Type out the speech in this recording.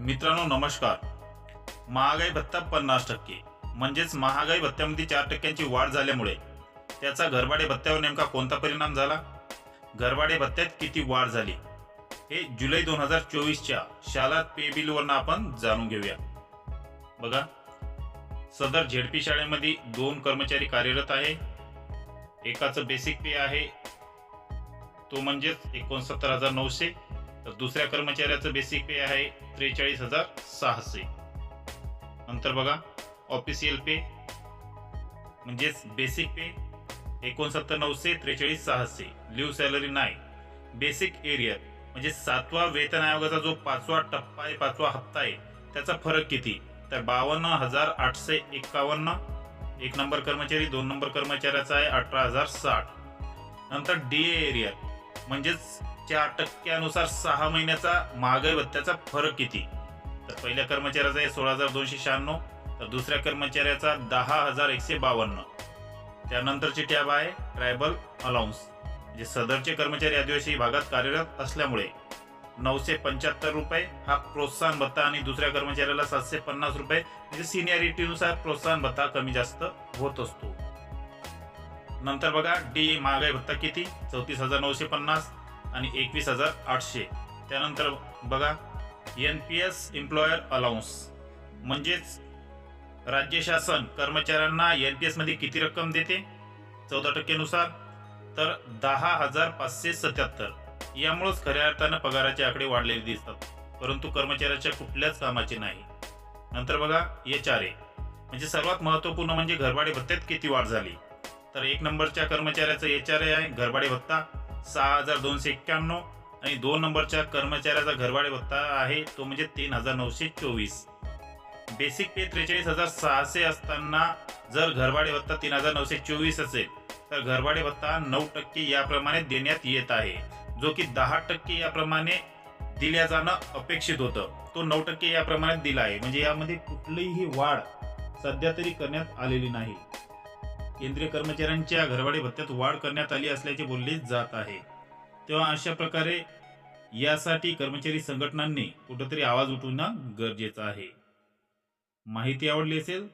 मित्रांनो नमस्कार. महागाई भत्ता पन्नास टक्के. म्हणजेच महागाई भत्त्यामध्ये चार टक्क्यांची वाढ झाल्यामुळे त्याचा घरभाडे भत्त्यावर नेमका कोणता परिणाम झाला? घरभाडे भत्त्यात किती वाढ झाली? हे जुलै दोन हजार चोवीसच्या शाला पे बिलवरनं आपण जाणून घेऊया. बघा. सदर झेडपी शाळेमध्ये दोन कर्मचारी कार्यरत आहे. एकाचं बेसिक पे आहे. तो म्हणजेच एकोणसत्तर हजार नऊशे. तर दुसऱ्या कर्मचाऱ्याचं बेसिक पे आहे त्रेचाळीस हजार सहाशे. नंतर बघा ऑफिशियल पे म्हणजेच बेसिक पे एकोणसत्तर नऊशे त्रेचाळीस सहाशे. लिव्ह सॅलरी नाही. बेसिक एरिया म्हणजे सातवा वेतन आयोगाचा जो पाचवा टप्पा आहे पाचवा हप्ता आहे त्याचा फरक किती? तर बावन्न हजार आठशे एक्कावन्न एक नंबर कर्मचारी दोन नंबर कर्मचाऱ्याचा आहे अठरा हजार साठ. नंतर डी एरिया म्हणजेच चार टक्क्यानुसार सहा महिन्याचा महागाई भत्त्याचा फरक किती? तर पहिल्या कर्मचाऱ्याचा आहे सोळा हजार दोनशे शहाण्णव तर दुसऱ्या कर्मचाऱ्याचा दहा हजार एकशे बावन्न. त्यानंतरची टॅब आहे ट्रायबल अलाउन्स जे सदरचे कर्मचारी आदिवासी भागात कार्यरत असल्यामुळे नऊशे पंच्याहत्तर रुपये हा प्रोत्साहन भत्ता आणि दुसऱ्या कर्मचाऱ्याला सातशे पन्नास रुपये म्हणजे सिनियरिटीनुसार प्रोत्साहन भत्ता कमी जास्त होत असतो. नंतर बघा डी महागाई भत्ता किती? चौतीस हजार नऊशे पन्नास आणि एकवीस हजार आठशे. त्यानंतर बघा N P S employer allowance म्हणजेच राज्य शासन कर्मचाऱ्यांना एन पी एसमध्ये किती रक्कम देते? चौदा टक्केनुसार तर दहा हजार पाचशे सत्याहत्तर. यामुळेच खऱ्या अर्थानं पगाराचे आकडे वाढलेले दिसतात. परंतु कर्मचाऱ्याच्या कुठल्याच कामाचे नाही. नंतर बघा एच आर ए म्हणजे सर्वात महत्त्वपूर्ण म्हणजे घरभाडे भत्त्यात किती वाढ झाली? तर एक नंबरच्या कर्मचाऱ्याचं एच आर ए आहे घरभाडे भत्ता सहा हजार दोनशे एक्क्याण्णव आणि दोन नंबरच्या कर्मचाऱ्याचा घरभाडे भत्ता आहे तो म्हणजे तीन हजार नऊशे चोवीस. बेसिक पे त्रेचाळीस हजार सहाशे असताना जर घरभाडे भत्ता तीन हजार नऊशे चोवीस असेल तर घरभाडे भत्ता नऊ टक्के याप्रमाणे देण्यात येत आहे. जो की दहा टक्के याप्रमाणे दिल्या जाणं अपेक्षित होतं. तो नऊ टक्के याप्रमाणे दिला आहे. म्हणजे यामध्ये कुठलीही वाढ सध्या तरी करण्यात आलेली नाही. केंद्रीय कर्मचाऱ्यांच्या घरभाडे भत्त्यात वाढ करण्यात आली असल्याचे बोलले जात आहे. तेव्हा अशा प्रकारे यासाठी कर्मचारी संघटनांनी कुठंतरी आवाज उठवणं गरजेचं आहे. माहिती आवडली असेल